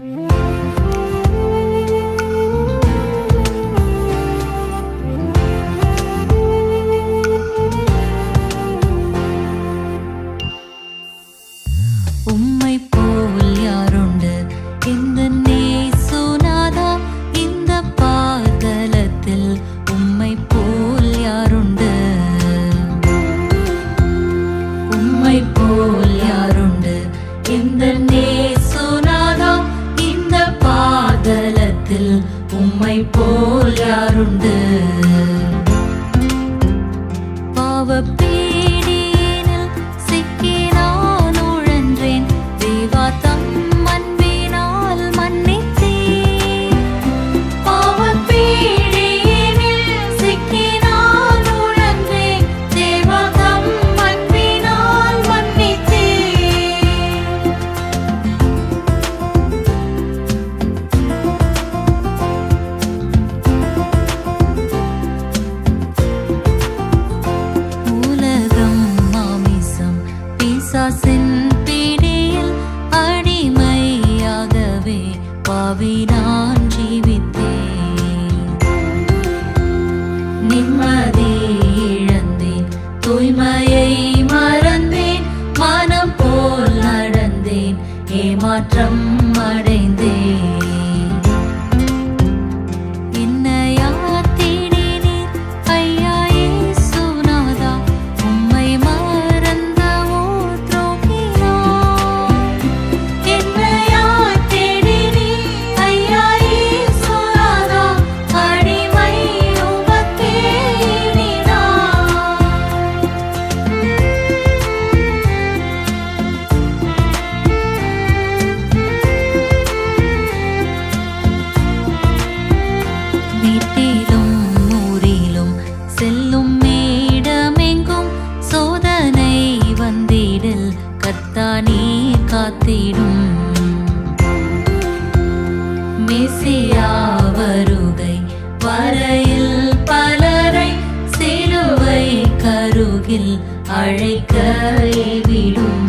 Mm-hmm. போல் யாருண்டு? பிசாசின் பிடியில் அடிமையாகவே பாவி நான் ஜீவித்தேன். நிம்மதி இழந்தேன் தூய்மையை மறந்தேன் மனம் போல் நடந்தேன் அடைந்தேன். தானே காத்திடும். மெசியா வருகை வரையில் பலரை சிலுவை கருகில் அழைக்க விடும்